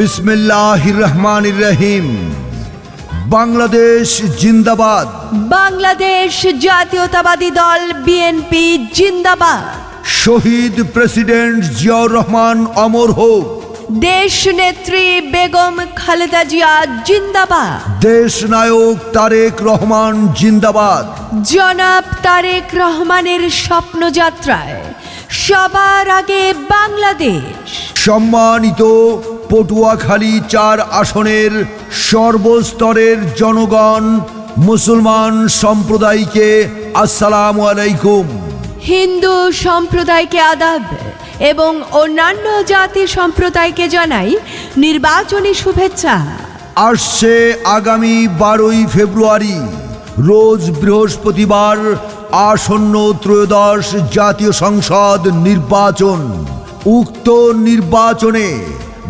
বিসমিল্লাহ রহমান রহিম বাংলাদেশ জিন্দাবাদ। বাংলাদেশ জাতীয়তাবাদী দল বিএনপি জিন্দাবাদ। শহীদ প্রেসিডেন্ট জিয়াউর রহমান অমর হোক। দেশ নেত্রী বেগম খালেদা জিয়া জিন্দাবাদ। দেশ নায়ক তারেক রহমান জিন্দাবাদ। জনাব তারেক রহমানের স্বপ্নযাত্রায় সবার আগে বাংলাদেশ। সম্মানিত পটুয়াখালী চার আসনের সর্বস্তরের জনগণ মুসলমান সম্প্রদায়কে আসসালাম আলাইকুম। হিন্দু সম্প্রদায়কে আদাব এবং অন্যান্য জাতি সম্প্রদায়কে জানাই নির্বাচনী শুভেচ্ছা। আসছে আগামী বারোই ফেব্রুয়ারি রোজ বৃহস্পতিবার আসন্ন ত্রয়োদশ জাতীয় সংসদ নির্বাচন। উক্ত নির্বাচনে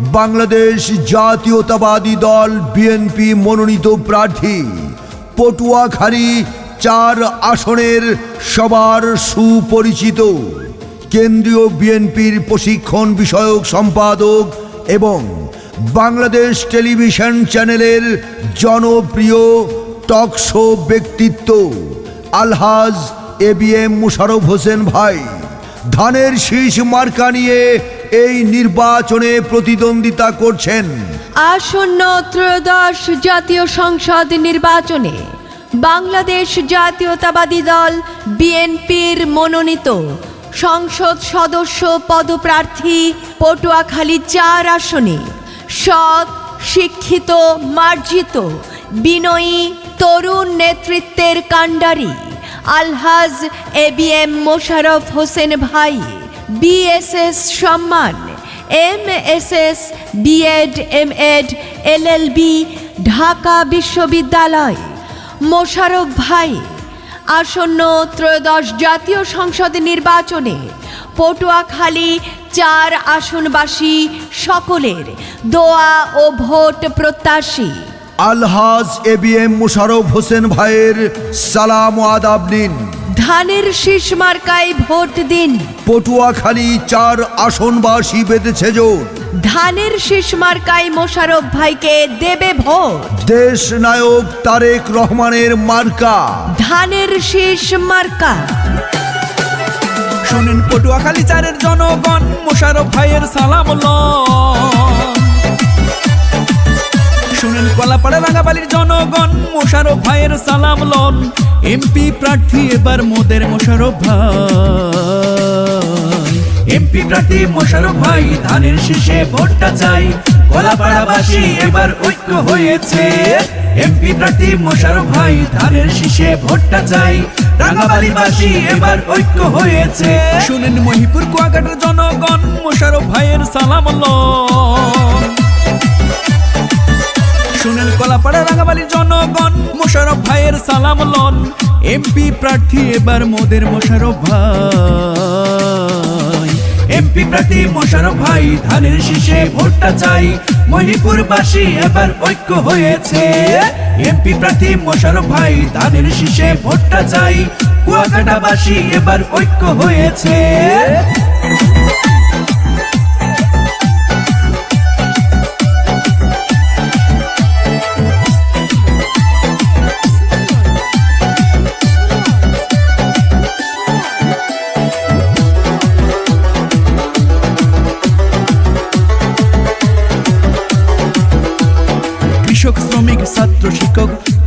বাংলাদেশ জাতীয়তাবাদী দল বিএনপি মনোনীত প্রার্থী পটুয়াখালী চার আসনের সবার সুপরিচিত। কেন্দ্রীয় বিএনপির প্রশিক্ষণ বিষয়ক সম্পাদক এবং বাংলাদেশ টেলিভিশন চ্যানেলের জনপ্রিয় টকশো ব্যক্তিত্ব Alhaj A B M Musharraf Hossain ভাই। ধানের শীষ মার্কা নিয়ে এই নির্বাচনে প্রতিদ্বন্দ্বিতা করছেন। আসন্ন ত্রয়োদশ জাতীয় সংসদ নির্বাচনে বাংলাদেশ জাতীয়তাবাদী দল বিএনপির মনোনীত সংসদ সদস্য পদপ্রার্থী পটুয়াখালী চার আসনে সৎ, শিক্ষিত, মার্জিত, বিনয়ী, তরুণ নেতৃত্বের কাণ্ডারি Alhaj A B M Mosharraf Hossain ভাই। বিএসএস সম্মান M S S BEd M Ed L L B Dhaka বিশ্ববিদ্যালয় মোশারফ ভাই আসন্ন ত্রয়োদশ জাতীয় সংসদ নির্বাচনে পটুয়াখালী চার আসনবাসী সকলের দোয়া ও ভোট প্রত্যাশী। Alhaj A B M Musharraf Hossain ভাইয়ের সালাম আদাব নিন। ধানের শীষ মার্কায় ভোট দিন। পটুয়াখালী চার আসনবাসী বেঁধেছে জোর। ধানের শীষ মার্কায় মোশারফ ভাইকে দেবে ভোট। দেশ নায়ক তারেক রহমানের মার্কা। ধানের শীষ মার্কা। শুনেন পটুয়াখালী চারের জনগণ মোশারফ ভাইয়ের সালাম লন। শুনেন কলাপাড়া রাঙাবালির জনগণ মোশারফ ভাইয়ের সালাম লন। এমপি প্রার্থী এবার মোদের মোশারফ ভাই। এমপি প্রার্থী মোশারফ ভাই, ধানের শীষে ভোটটা চাই। কলাপাড়াবাসী এবার ঐক্য হয়েছে। এমপি প্রার্থী মোশারফ ভাই, ধানের শীষে ভোটটা চাই। রাঙাবালিবাসী এবার ঐক্য হয়েছে। শুনেন মহিপুর কুয়াকাটার জনগণ মোশারফ ভাইয়ের সালাম লন। শুনেন কলাপাড়া রাঙাবালির জনগণ মোশারফ ভাইয়ের সালাম লন। এমপি প্রার্থী এবার মোদের মোশারফ ভাই। এমপি প্রার্থী মোশারফ ভাই, ধানের শীষে ভোটটা চাই। মণিপুরবাসী এবার ঐক্য হয়েছে। এমপি প্রার্থী মোশারফ ভাই, ধানের শীষে ভোটটা চাই। কুয়াকাটাবাসী এবার ঐক্য হয়েছে।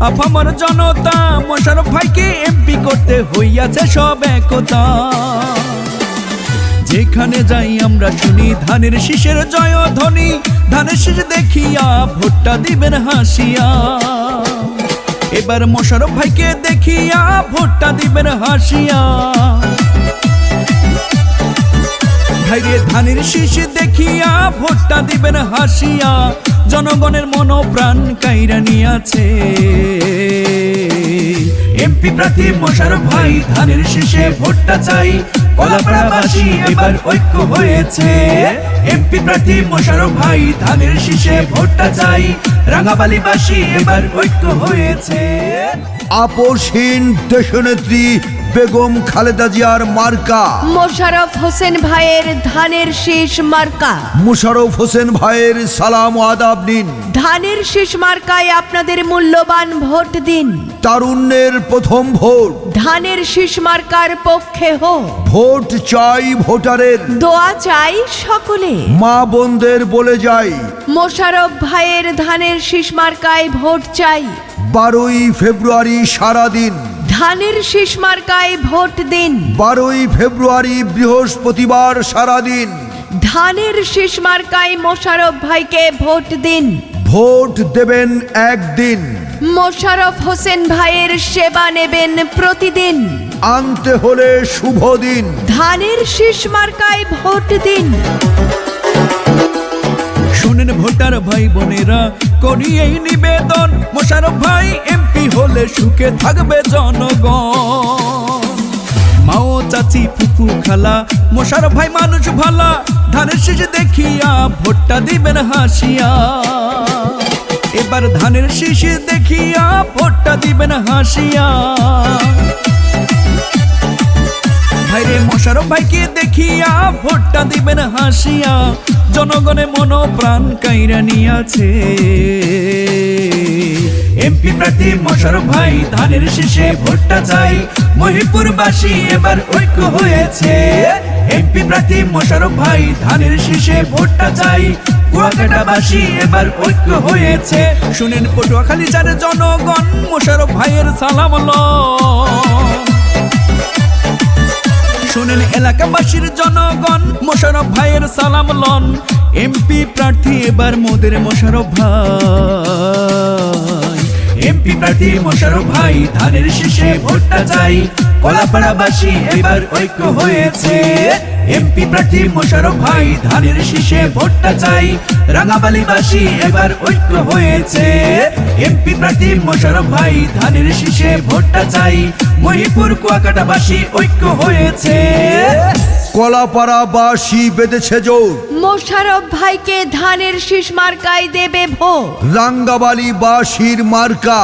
আপামর জনতা মোশারফ ভাইকে এমপি করতে হইয়াছে সব একতা। যেখানে যাই আমরা শুনি, ধানের শীষের জয় ধ্বনি ধানের শীষ দেখিয়া ভোটটা দিবেন হাসিয়া। এবার মোশারফ ভাইকে দেখিয়া ভোটটা দিবেন হাসিয়া। ভাইরে, ধানের শীষ দেখিয়া ভোটটা দিবেন হাসিয়া, জনগণের মনোপ্রাণ কাইরা নিয়াছে। এমপি প্রার্থী মোশারফ ভাই, ধানের শীষে ভোটটা চাই, কলাপাড়াবাসী এবার ঐক্য হয়েছে। এমপি প্রার্থী মোশারফ ভাই, ধানের শীষে ভোটটা চাই, রাঙাবালিবাসী এবার ঐক্য হয়েছে। আপোষহীন দেশনেত্রী বেগম খালেদা জিয়ার মার্কা। মোশারফ হোসেন ভাইয়ের ধানের শীষ মার্কা। মুশারফ হোসেন ভাইয়ের সালাম আদাব নিন। ধানের শীষ মার্কায় আপনাদের মূল্যবান ভোট দিন। তারুণ্যের প্রথম ভোট। ধানের শীষ মার্কার পক্ষে হো ভোট চাই ভোটারের। দোয়া চাই সকলে মা বোনদের বলে যাই। মোশারফ ভাইয়ের ধানের শীষ মার্কায় ভোট চাই। বারোই ফেব্রুয়ারি সারাদিন। ধানের শীষ মার্কায় ভোট দিন। বারোই ফেব্রুয়ারি বৃহস্পতিবার সারাদিন। ধানের শীষ মার্কায় মোশারফ ভাইকে ভোট দিন। ভোট দেবেন একদিন। মোশারফ হোসেন ভাইয়ের সেবা নেবেন প্রতিদিন। আনতে হলে শুভ দিন। ধানের শীষ মার্কায় ভোট দিন। শুনেন ভোটার ভাই বোনেরা করি এই নিবেদন। মোশারফ ভাই এমপি হলে সুখে থাকবে জনগণ। মাও চাচি ফুফু খালা, মোশারফ ভাই মানুষ ভালা, ধানের শীষ দেখিয়া ভোটটা দিবেন হাসিয়া। এবার ধানের শীষ দেখিয়া ভোটটা দিবেন হাসিয়া। ভাইরে মোশারফ ভাইকে দেখিয়া ভোটটা দিবেন হাসিয়া, জনগণে মন প্রাণ কাইরা নিয়াছে। এমপি প্রার্থী মোশারফ ভাই ধানের শীষে ভোটটা চাই, মহিপুরবাসী এবার ঐক্য হয়েছে। এমপি প্রার্থী মোশারফ ভাই ধানের শীষে ভোটটা চাই এবার ঐক্য হয়েছে। শুনেন পটুয়াখালী চার জনগণ, মোশারফ ভাইয়ের সালাম এলাকাবাসীর জনগণ মোশারফ ভাইয়ের সালাম লন। এমপি প্রার্থী এবার মোদের মোশারফ ভাই। এমপি প্রার্থী মোশারফ ভাই ধানের শীষে ভোটটা চাই। কলাপাড়াবাসী এবার ঐক্য হয়েছে। এমপি প্রার্থী মোশারফ ভাই ধানের শীষে ভোটটা চাই। রাঙাবালিবাসী এবার ঐক্য হয়েছে। এমপি প্রার্থী মোশারফ ভাই ধানের শীষে ভোটটা চাই। মহিপুর কুয়াকাটাবাসী ঐক্য হয়েছে। কলাপাড়াবাসী বেঁধেছে জোর। মোশারফ ভাইকে ধানের শীষ মার্কায় দেবে ভোট। রাঙ্গাবালি বাসীর মার্কা।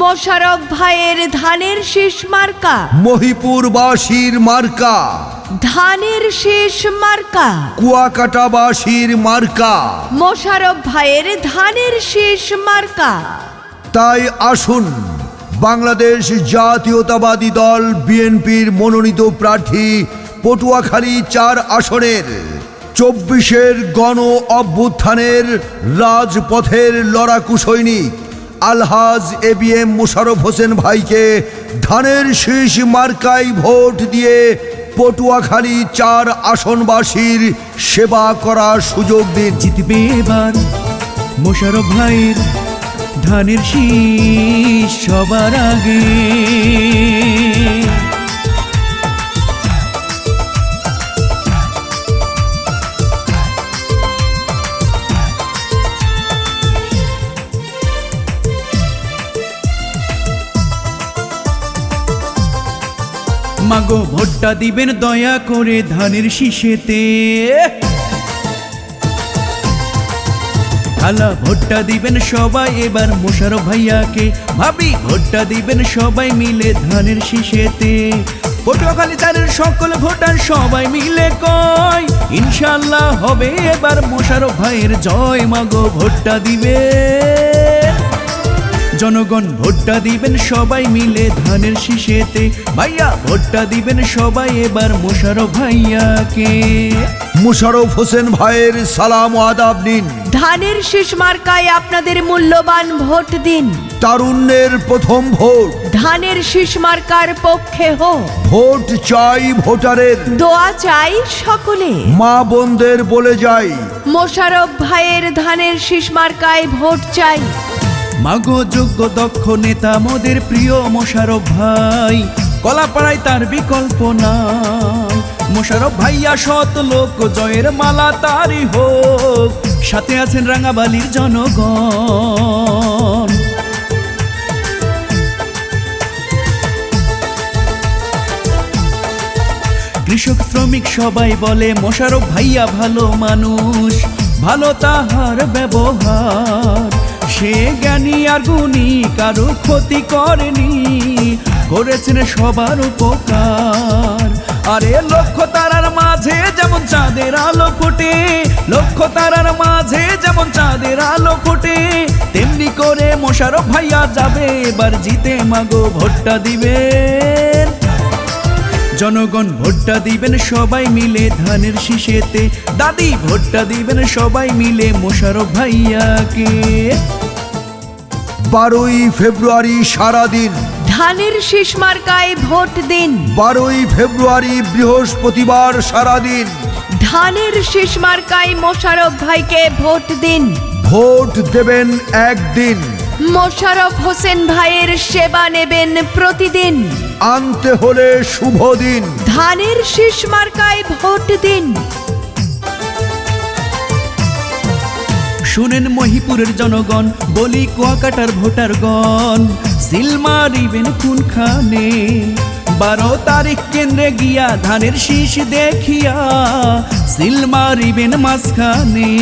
মোশারফ ভাইয়ের ধানের শীষ মার্কা। মহিপুর বাসীর মার্কা। ধানের শীষ মার্কা। কুয়াকাটাবাসীর মার্কা। মোশারফ ভাইয়ের ধানের শীষ মার্কা। তাই আসুন বাংলাদেশ জাতীয়তাবাদী দল বিএনপির মনোনীত প্রার্থী পটুয়াখালী চার আসনের, চব্বিশের গণ অভ্যুত্থানের রাজপথের লড়াকু সৈনিক, Alhaj A B M Musharraf Hossain ভাইকে ধানের শীষ মার্কায় ভোট দিয়ে পটুয়াখালী চার আসনবাসীর সেবা করার সুযোগ দিন। জিতবে এবার মোশারফ ভাইয়ের ধানের শীষ সবার আগে। মাগো দিবেন দয়া করে ধানের শীষেতে। খালা ভোটটা দিবেন সবাই, এবার মোশারফ ভাইয়াকে। ভাবি, ভোটটা দিবেন সবাই মিলে ধানের শীষেতে। পটুয়াখালী চারের সকল ভোটার সবাই মিলে কয় ইনশাল্লাহ হবে এবার মোশারফ ভাইয়ের জয়, মাগো ভোটটা দিবে। জনগণ ভোটটা দিবেন সবাই মিলে ধানের শীষেতে। ভাইয়া ভোটটা দিবেন সবাই এবার মোশারফ ভাইয়াকে। মুশারফ হোসেন ভাইয়ের সালাম ও আদাব নিন। ধানের শীষ মার্কায় আপনাদের মূল্যবান ভোট দিন। তারুণ্যের প্রথম ভোট। ধানের শীষ মার্কার পক্ষে হো ভোট চাই ভোটারের। দোয়া চাই সকলে। মা বোনদের বলে যাই। মোশারফ ভাইয়ের ধানের শীষ মার্কায় ভোট চাই। মাগো যোগ্য দক্ষ নেতা মোদের প্রিয় মোশারফ ভাই। কলাপাড়ায় তার বিকল্প নাই। মোশারফ ভাইয়া শত লোক, জয়ের মালা তারই হোক। সাথে আছেন রাঙাবালির জনগণ। কৃষক, শ্রমিক সবাই বলে, মোশারফ ভাইয়া ভালো মানুষ, ভালো তাহার ব্যবহার। সে জ্ঞানী আর গুণী, কারও ক্ষতি করেনি। করেছেন সবার উপকার। আরে লক্ষ্য তারার মাঝে যেমন চাঁদের আলো ফোটে, লক্ষ্য তারার মাঝে যেমন চাঁদের আলো ফোটে, তেমনি করে মোশারফ ভাইয়া যাবে, এবার জিতে মাগো ভোটটা দিবেন। জনগণ ভোটটা দিবেন সবাই মিলে ধানের শীষেতে, দাদি ভোটটা দিবেন সবাই মিলে মোশারফ ভাইয়াকে। বারোই ফেব্রুয়ারি সারাদিন। ধানের শীষ মার্কায় ভোট দিন। বারোই ফেব্রুয়ারি বৃহস্পতিবার সারাদিন। ধানের শীষ মার্কায় মোশারফ ভাইকে ভোট দিন। ভোট দেবেন একদিন। মোশারফ হোসেন ভাইয়ের সেবা নেবেন প্রতিদিন। আনতে হলে শুভ দিন। ধানের শীষ মার্কায় ভোট দিন। শুনেন মহিপুরের জনগণ, বলি কুয়াকাটার ভোটারগণ। সিল মারিবেন কোনখানে? বারো তারিখ কেন্দ্রে গিয়া ধানের শীষ দেখিয়া সিল মারিবেন মাঝখানে।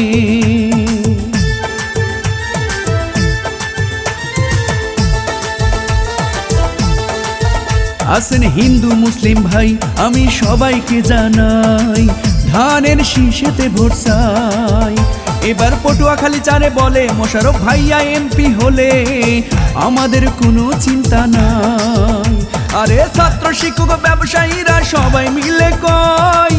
আছেন হিন্দু মুসলিম ভাই, আমি সবাইকে জানাই, ধানের শীষেতে ভোট চাই। এবার পটুয়াখালী চারে বলে মোশারফ ভাইয়া এমপি হলে আমাদের কোনো চিন্তা নাই। আরে ছাত্র, শিক্ষক, ব্যবসায়ীরা সবাই মিলে কয়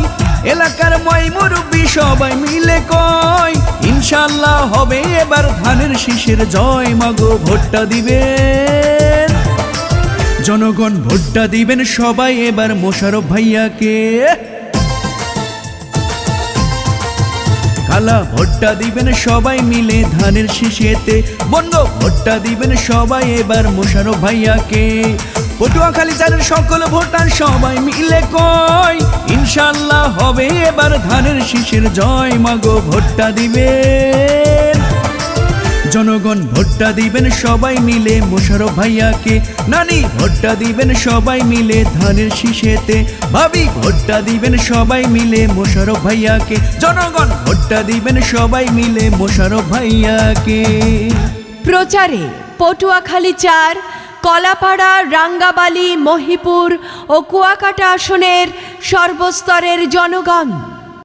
এলাকার মই মুরব্বী সবাই মিলে কয় ইনশাল্লাহ হবে এবার ধানের শীষের জয়, মাগো ভোটটা দিবেন। জনগণ ভোটটা দিবেন সবাই, এবার মোশারফ ভাইয়াকে। কালা ভোটটা দিবেন সবাই মিলে ধানের শীষেতে। বন্ধ, ভোটটা দিবেন সবাই এবার মোশারফ ভাইয়াকে। পটুয়াখালী চালের সকল ভোটার সবাই মিলে কয়, ইনশাল্লাহ হবে এবার ধানের শীষের জয়। মাগো, ভোটটা দিবেন জনগণ ভোটটা দিবেন সবাই মিলে, মোশারফ ভাইয়াকে। নানি, ভোটটা দিবেন সবাই মিলে ধানের শীষেতে। ভাবি, ভোটটা দিবেন সবাই মিলে, মোশারফ ভাইয়াকে। জনগণ ভোটটা দিবেন সবাই মিলে, মোশারফ ভাইয়াকে। প্রচারে পটুয়াখালী চার, কলাপাড়া, রাঙ্গাবালি, মহিপুর ও কুয়াকাটা আসনের সর্বস্তরের জনগণ।